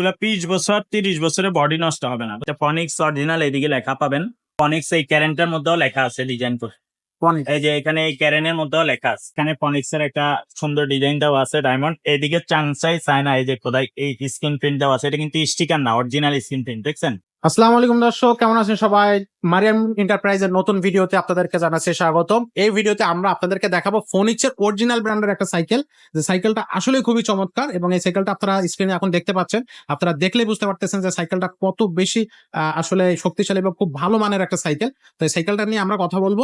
এগুলো বিশ বছর তিরিশ বছরে বডি নষ্ট হবে না। ফনিক্স অরিজিনাল এদিকে লেখা পাবেন। ফনিক্স এই ক্যারেন্টার মধ্যেও লেখা আছে ডিজাইন করে। এই যে এখানে এই ক্যারেনের মধ্যেও লেখা আছে। এখানে ফনিক্স এর একটা সুন্দর ডিজাইন দেওয়া আছে ডায়মন্ড এইদিকে চাংসাই চায়না এই যে কোথায় এই স্ক্রিন প্রিন্ট দেওয়া আছে এটা কিন্তু স্টিকার না অরিজিনাল স্ক্রিন প্রিন্ট দেখছেন? আসসালামু আলাইকুম দর্শক কেমন আছেন সবাই? মারিয়াম এন্টারপ্রাইজের নতুন ভিডিওতে আপনাদেরকে জানাচ্ছি স্বাগতম। এই ভিডিওতে আমরা আপনাদেরকে দেখাবো ফোনিক্সের অরিজিনাল ব্র্যান্ডের একটা সাইকেল যে সাইকেলটা আসলে খুবই চমৎকার এবং এই সাইকেলটা আপনারা স্ক্রিনে এখন দেখতে পাচ্ছেন। আপনারা দেখলে বুঝতে পারতেছেন যে সাইকেলটা কত বেশি আহ, আসলে শক্তিশালী এবং খুব ভালো মানের একটা সাইকেল তো এই সাইকেলটা নিয়ে আমরা কথা বলব।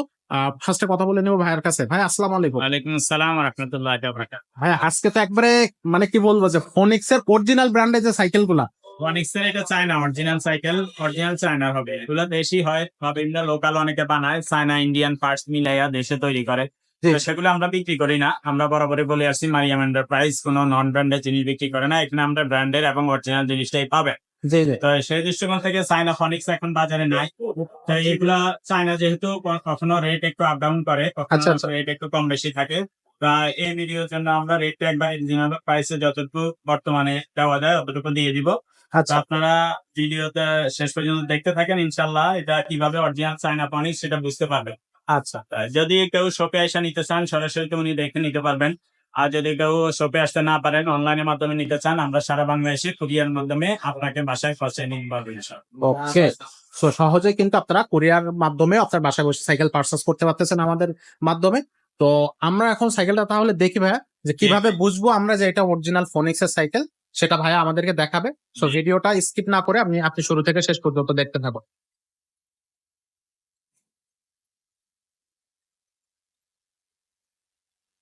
ফার্স্টে কথা বলে নেব ভাইয়ের কাছে। ভাই আসসালামু আলাইকুম। ওয়ালাইকুম আসসালাম রহমতুল্লাহ ভাই আজকে তো একবারে মানে কি বলব যে ফোনিক্সের অরিজিনাল ব্র্যান্ডের যে সাইকেলগুলা এর এটা চায়না অরিজিনাল সাইকেল অরিজিনাল চায়নার হবে। এগুলো দেশি হয় বা বিভিন্ন লোকাল অনেকে বানায় চায়না ইন্ডিয়ান পার্টস মিলাইয়া দেশে তৈরি করে। সেগুলো আমরা বিক্রি করি না। আমরা বরাবরই বলে আসছি মারিয়াম এন্টারপ্রাইজ কোনো নন ব্র্যান্ডের জিনিস বিক্রি করে না এখানে আমরা ব্র্যান্ডের এবং অরিজিনাল জিনিসটাই পাবে। তো সেই দৃষ্টিকোণ থেকে চায়না ফনিক্স এখন বাজারে নাই। তো এগুলা চায়না যেহেতু কখনো রেট একটু আপ ডাউন করে আচ্ছা, কখনো আচ্ছা। রেট একটু কম বেশি থাকে তা এই ভিডিওর জন্য আমরা রেটটা একবার অরিজিনাল প্রাইসে যতটুকু বর্তমানে দেওয়া যায় ততটুকু দিয়ে দিব। আচ্ছা। আপনারা ভিডিওতে শেষ পর্যন্ত দেখতে থাকেন ইনশাল্লাহ এটা কীভাবে অরিজিনাল চায়না ফনিক্স সেটা বুঝতে পারবেন। আচ্ছা। যদি কেউ শপে এসে নিতে চান সরাসরি তো উনি দেখে নিতে পারবেন। আর যদি কেউ শপে আসতে না পারেন অনলাইনের মাধ্যমে নিতে চান আমরা সারা বাংলাদেশে কুরিয়ার মাধ্যমে আপনাকে বাসায় পৌঁছে নিতে পারব ওকে। সো সহজে কিন্তু আপনারা কোরিয়ার মাধ্যমে আপনার বাসায় বসে সাইকেল পারচেস করতে পারতেছেন আমাদের মাধ্যমে। তো আমরা এখন সাইকেলটা তাহলে দেখি ভাইয়া যে কীভাবে বুঝব আমরা যে এটা অরিজিনাল ফোনিক্স এর সাইকেল সেটা ভাইয়া আমাদেরকে দেখাবে। সো ভিডিওটা স্কিপ না করে আপনি আপনি শুরু থেকে শেষ পর্যন্ত দেখতে থাকুন।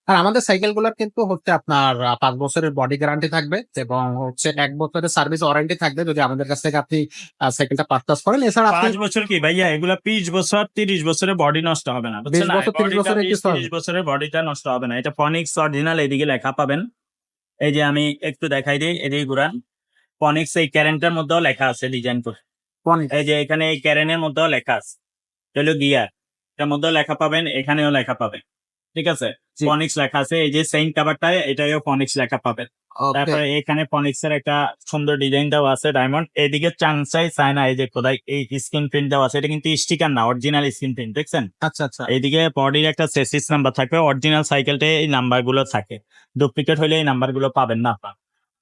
আর আমাদের সাইকেলগুলার কিন্তু হচ্ছে আপনার পাঁচ বছরের বডি গ্যারান্টি থাকবে এবং হচ্ছে এক বছরের সার্ভিস ওয়ারেন্টি থাকবে যদি আমাদের কাছ থেকে আপনি সাইকেলটা পারচেস করেন। এছাড়া পাঁচ বছর কি ভাইয়া? এগুলা বিশ বছর তিরিশ বছরের বডি নষ্ট হবে না বুঝছেন? 20 বছর, 30 বছরে কিছু হবে না। তিরিশ বছরের বডিটা নষ্ট হবে না। এটা ফনিক্স অরিজিনাল এদিকে লেখা পাবেন। এই যে আমি একটু দেখাই দিই এদিকে ঘুরান পনিক্স এই ক্যারেন্টার মধ্যেও লেখা আছে ডিজাইন করে। এই যে এখানে এই ক্যারেনের মধ্যেও লেখা আছে। চলো গিয়ার। এটার মধ্যেও লেখা পাবেন এখানেও লেখা পাবেন। ঠিক আছে। ফনিক্স লেখা আছে এই যে সেন্ট কাভারটায় এটাও ফনিক্স লেখা পাবেন। তারপরে এখানে ফনিক্স এর একটা সুন্দর ডিজাইন দেওয়া আছে ডায়মন্ড এদিকে চাংসাই চায়না এই যে কোথায় এই স্ক্রিন প্রিন্ট দেওয়া আছে এটা কিন্তু স্টিকার না অরিজিনাল স্ক্রিন প্রিন্ট দেখছেন? আচ্ছা আচ্ছা। এইদিকে বডির একটা সেসিস নাম্বার থাকবে অরিজিনাল সাইকেলতে এই নাম্বারগুলো থাকে। ডুপ্লিকেট হলে এই নাম্বারগুলো পাবেন না আপনার।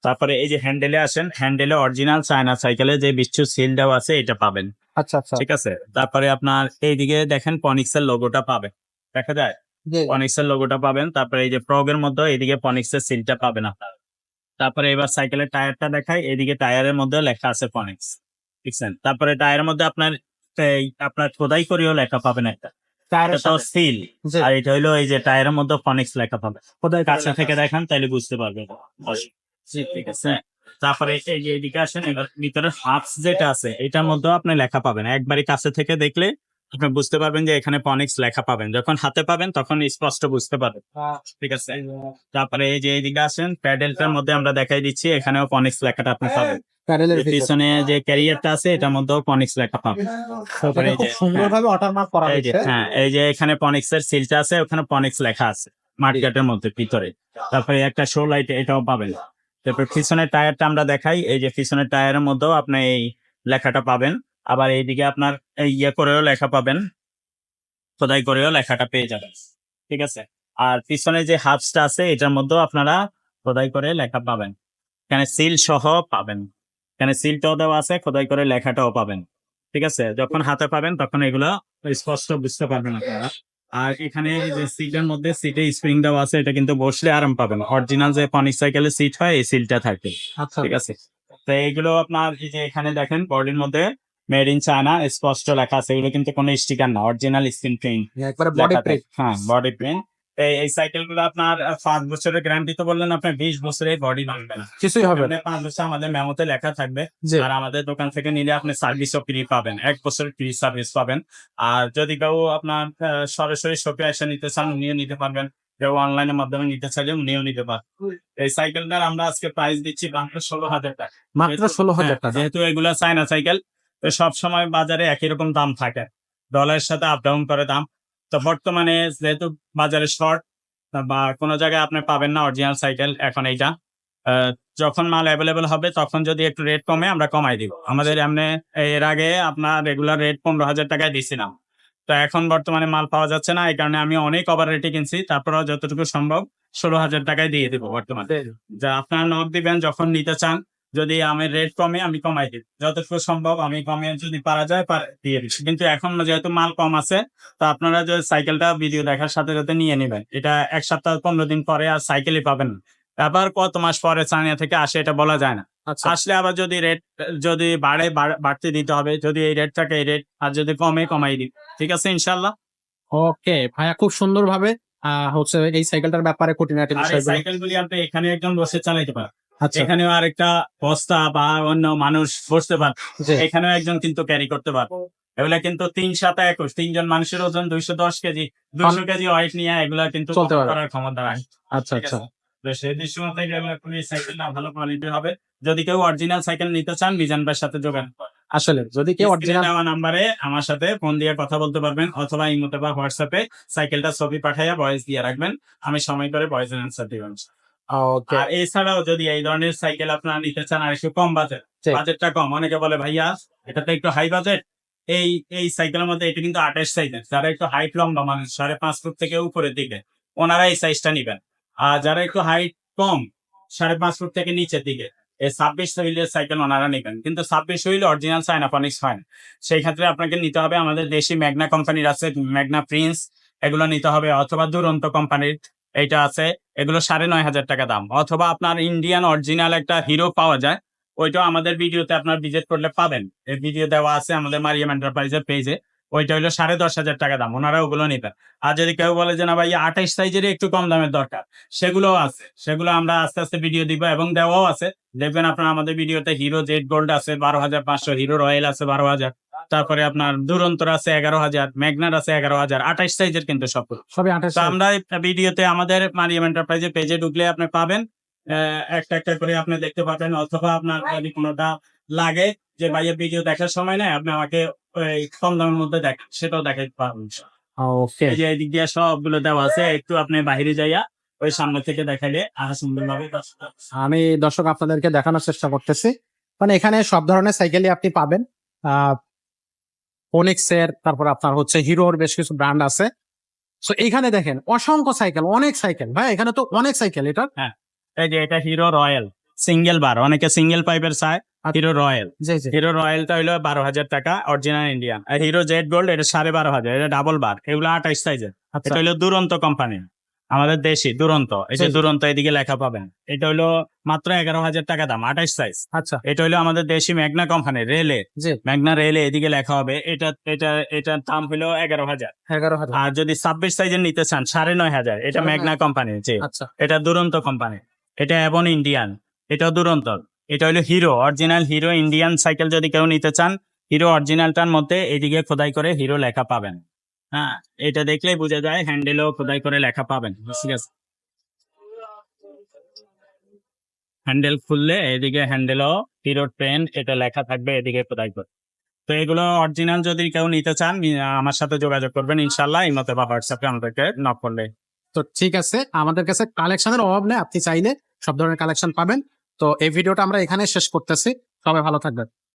তারপরে এই যে হ্যান্ডেলে আসেন হ্যান্ডেলে অরিজিনাল চায়না সাইকেলে যে বিচ্ছু সিল দেওয়া আছে এটা পাবেন। আচ্ছা আচ্ছা। ঠিক আছে? তারপরে আপনার এইদিকে দেখেন পনিক্স এর লোগোটা পাবেন। দেখা যায়? এর লোগোটা পাবেন তারপরে এই যে প্রগের মধ্যে এদিকে পনিক্স এর সিলটা পাবেন আপনার। তারপরে এবার সাইকেলের টায়ারটা দেখায় এদিকে টায়ারের মধ্যে লেখা আছে পনিক্স বুঝছেন তারপরে টায়ারের মধ্যে আপনার এই আপনার খোদাই করেও লেখা পাবেন একটা। সিল আর এটা হলো এই যে টায়ারের মধ্যে ফনিক্স লেখা পাবেন খোদাই কাছে থেকে। দেখেন তাহলে বুঝতে পারবেন। ঠিক আছে। তারপরে এই যে এদিকে আসেন এবার ভিতরে হাফস যেটা আছে এটার মধ্যেও আপনি লেখা পাবেন। একবারই কাছে থেকে দেখলে আপনি বুঝতে পারবেন যে এখানে পনিক্স লেখা পাবেন। যখন হাতে পাবেন তখন স্পষ্ট বুঝতে পারবেন। ঠিক আছে? তারপরে এই যে এইদিকে আসেন প্যাডেলটার মধ্যে আমরা দেখাই দিচ্ছি এখানেও পনিক্স লেখাটা আপনি পাবেন। এর ভিতরে। পিছনে যে ক্যারিয়ারটা আছে এটার মধ্যেও পনিক্স লেখা পাবেন। তারপরে এই যে- সুন্দরভাবে ওয়াটারমার্ক করা হয়েছে। হ্যাঁ এই যে এখানে পনিক্স এর সিলটা আছে ওখানে পনিক্স লেখা আছে মার্কেটের মধ্যে ভিতরে। তারপরে একটা শো লাইট এটাও পাবেন। তারপর পিছনের টায়ারটা আমরা দেখাই এই যে পিছনের টায়ারের মধ্যেও আপনি এই লেখাটা পাবেন। আবার এইদিকে আপনার ইয়ে করেও লেখা পাবেন। খোদাই করেও লেখাটা পেয়ে যাবেন। ঠিক আছে? আর পিছনে যে হাফসটা আছে এটার মধ্যেও আপনারা খোদাই করে লেখা পাবেন। এখানে সিল সহ পাবেন। এখানে সিলটাও দেওয়া আছে খোদাই করে লেখাটাও পাবেন। ঠিক আছে? যখন হাতে পাবেন তখন এগুলো স্পষ্ট বুঝতে পারবেন আপনারা। আর এখানে যে সিটের মধ্যে সিটে স্প্রিং দেওয়া আছে এটা কিন্তু বসলে আরাম পাবেন। অরিজিনাল যে পনিক সাইকেলের সিট হয় এই সিলটা থাকে। আচ্ছা। ঠিক আছে? তো এইগুলো আপনার এই যে এখানে দেখেন বডির মধ্যে মেড ইন চায়না স্পষ্ট লেখা আছে এগুলো কিন্তু কোনো স্টিকার না অরিজিনাল স্ক্রিন প্রিন্ট হ্যাঁ বডি প্রিন্ট এই এই সাইকেলগুলো আপনার পাঁচ বছরের গ্যারান্টি তো বললেন আপনার বিশ বছরের বডি লাগবে না। কিছুই হবে না। পাঁচ বছর আমাদের মেমোতে লেখা থাকবে। আর আমাদের দোকান থেকে নিলে আপনি সার্ভিসও ফ্রি পাবেন এক বছর ফ্রি সার্ভিস পাবেন। আর যদি কেউ আপনার সরাসরি শপে এসে নিতে চান উনিও নিতে পারবেন। কেউ অনলাইনের মাধ্যমে নিতে চাইলে উনিও নিতে পারবেন। এই সাইকেলটার আমরা আজকে প্রাইস দিচ্ছি মাত্র ষোলো হাজার টাকা। মাত্র ষোলো হাজার হ্যাঁ, টাকা। যেহেতু এগুলা চায়না সাইকেল তো সব সময় বাজারে একই রকম দাম থাকে। ডলারের সাথে আপ ডাউন করে দাম। তো বর্তমানে যেহেতু বাজারে শর্ট বা কোনো জায়গায় আপনি পাবেন না অরিজিনাল সাইকেল এখন এইটা। আহ, যখন মাল অ্যাভেলেবেল হবে তখন যদি একটু রেট কমে আমরা কমাই দিব। আমাদের এমনি এর আগে আপনার রেগুলার রেট পনেরো হাজার টাকায় দিছিলাম। তো এখন বর্তমানে মাল পাওয়া যাচ্ছে না এই কারণে আমি অনেক ওভার রেটে কিনছি। তারপরেও যতটুকু সম্ভব ষোলো হাজার টাকায় দিয়ে দিব বর্তমানে। যা আপনার নক দিবেন যখন নিতে চান যদি আমি রেট কমে আমি কমাই দিই। যতটুকু সম্ভব আমি কমে যদি পারা যায় পার- দিয়ে দিচ্ছি। কিন্তু এখন যেহেতু মাল কম আছে তো আপনারা যে সাইকেলটা ভিডিও দেখার সাথে সাথে নিয়ে নেবেন। এটা এক সপ্তাহ পনেরো দিন পরে আর সাইকেলই পাবেন না। আবার কত মাস পরে চানিয়া থেকে আসে এটা বলা যায় না। আচ্ছা। আসলে আবার যদি রেট যদি বাড়ে বাড়তে দিতে হবে যদি এই রেট থাকে এই রেট আর যদি কমে কমাই দিই। ঠিক আছে ইনশাল্লাহ ওকে ভাইয়া খুব সুন্দর ভাবে হচ্ছে এই সাইকেলটার ব্যাপারে খুঁটিনাটি বিষয়গুলো সাইকেলগুলি আপনি এখানে একজন বসে চালাইতে পারেন। এখানেও আরেকটা বস্তা বা অন্য মানুষ বসতে পারে এখানেও একজন কিন্তু ক্যারি করতে পারে। এগুলা কিন্তু তিন সাত একুশ তিনজন মানুষের ওজন দুইশো দশ কেজি দুইশো কেজি ওয়েট নিয়ে এগুলা কিন্তু করার ক্ষমতা রাখে আচ্ছা আচ্ছা। সেই দৃষ্টিকোণ থেকে এগুলা সাইকেলটা ভালো কোয়ালিটির হবে। যদি কেউ অরিজিনাল সাইকেল নিতে চান ভাইয়ের সাথে যোগাযোগ আসলে যদি কেউ অরিজিনাল দেওয়া নাম্বারে আমার সাথে ফোন দিয়ে কথা বলতে পারবেন অথবা ইমোতে বা হোয়াটসঅ্যাপে সাইকেলটা ছবি পাঠাইয়া ভয়েস দিয়ে রাখবেন। আমি সময় করে ভয়েস অ্যান্সার আর এছাড়াও যদি এই ধরনের সাইকেল আপনারা নিতে চান আর একটু কম বাজেট বাজেটটা কম। অনেকে বলে ভাইয়া এটা তো একটু হাই বাজেট এই এই সাইকেলের মধ্যে এটা কিন্তু আঠাশ সাইজের যারা একটু হাইট লম্বা মানুষ সাড়ে পাঁচ ফুট থেকে উপরের দিকে ওনারা এই সাইজটা নিবেন। আর যারা একটু হাইট কম সাড়ে পাঁচ ফুট থেকে নিচের দিকে এই ছাব্বিশ হুইলের সাইকেল ওনারা নেবেন। কিন্তু ছাব্বিশ হুইল অরিজিনাল সাইনাফনিক্স হয় না। সেই ক্ষেত্রে আপনাকে নিতে হবে আমাদের দেশি ম্যাগনা কোম্পানির আছে ম্যাগনা প্রিন্স এগুলো নিতে হবে। অথবা দুরন্ত কোম্পানির এইটা আছে, এগুলো সাড়ে নয় হাজার টাকা দাম। অথবা আপনার ইন্ডিয়ান অরিজিনাল একটা হিরো পাওয়া যায়, ওইটাও আমাদের ভিডিওতে আপনার ভিজিট করলে পাবেন। এই ভিডিও দেওয়া আছে আমাদের মারিয়াম এন্টারপ্রাইজের পেজে ওইটা হলো সাড়ে দশ হাজার টাকা দাম ওনারা ওগুলো নেবেন। আর যদি কেউ বলে যে না ভাই আঠাইশ সাইজের একটু কম দামের দরকার। সেগুলোও আছে সেগুলো আমরা আস্তে আস্তে ভিডিও দিব এবং দেওয়াও আছে। দেখবেন আপনার আমাদের ভিডিওতে হিরো জেড গোল্ড আছে বারো হাজার পাঁচশো হিরো রয়্যাল আছে বারো হাজার। তারপরে আপনার দুরন্তর আছে এগারো হাজার ম্যাগনার আছে এগারো হাজার আঠাইশ সাইজের কিন্তু সব। সবই আঠাশ তো আমরা ভিডিওতে আমাদের মারিয়াম এন্টারপ্রাইজের পেজে ঢুকলে আপনি পাবেন। আহ, একটা একটা করে আপনি দেখতে পাবেন অথবা আপনার যদি কোনোটা লাগে যে ভাইয়ের ভিডিও দেখার সময় নাই আপনি আমাকে কম দামের মধ্যে দেখেন সেটাও দেখাতে পারবেন ওকে যে এদিক দিয়ে সবগুলো দেওয়া আছে একটু আপনি বাইরে যাইয়া ওই সামনে থেকে দেখাইলে আরও সুন্দরভাবে আমি দর্শক আপনাদেরকে দেখানোর চেষ্টা করতেছি। মানে এখানে সব ধরনের সাইকেলই আপনি পাবেন। আহ ফোনিক্স এর তারপর আপনার হচ্ছে হিরোর বেশ কিছু ব্র্যান্ড আছে। তো এখানে দেখেন অসংখ্য সাইকেল অনেক সাইকেল ভাই এখানে তো অনেক সাইকেল এটা হ্যাঁ এই যে এটা হিরো রয়্যাল সিঙ্গেল বার অনেকে সিঙ্গেল পাইপের চায়। হিরো রয়্যাল জি হিরো রয়্যালটা হলো বারো হাজার টাকা অরিজিনাল ইন্ডিয়ান আর হিরো জেড গোল্ড এটা সাড়ে বারো হাজার এটা ডাবল বার এগুলো আঠাইশ সাইজের আচ্ছা। এটা হলো দুরন্ত কোম্পানি আমাদের দেশি দুরন্ত। এই যে। দুরন্ত এদিকে লেখা পাবেন। এটা হলো মাত্র এগারো হাজার টাকা দাম আঠাইশ সাইজ আচ্ছা। এটা হলো আমাদের দেশি ম্যাগনা কোম্পানি রেলে ম্যাগনা রেলে এদিকে লেখা হবে এটা এটা এটার দাম হলো এগারো হাজার। এগারো হাজার। আর যদি ছাব্বিশ সাইজের নিতে চান সাড়ে নয় হাজার। এটা ম্যাগনা কোম্পানি জি। আচ্ছা। এটা দুরন্ত কোম্পানি এটা এবন ইন্ডিয়ান এটা দুরন্ত। এটা হলো Hero original Hero Indian cycle যদি কেউ নিতে চান হিরো অরিজিনালটার মধ্যে এদিকে খোদাই করে হিরো লেখা পাবেন। হ্যাঁ এটা দেখলেই বোঝা যায় হ্যান্ডেলও খোদাই করে লেখা পাবেন, ঠিক আছে? হ্যান্ডেল খুললে এদিকে হ্যান্ডেলও হিরো ট্রেন এটা লেখা থাকবে এদিকে খোদাই করে। তো এগুলো অরিজিনাল যদি কেউ নিতে চান আমার সাথে যোগাযোগ করবেন ইনশাল্লাহ এই মতে বা হোয়াটসঅ্যাপে আমাদেরকে নক করলে। তো ঠিক আছে, আমাদের কাছে কালেকশনের অভাব নেই, আপনি চাইলে সব ধরনের কালেকশন পাবেন। তো এই ভিডিওটা আমরা এখানে শেষ করতেছি। সবাই ভালো থাকবেন।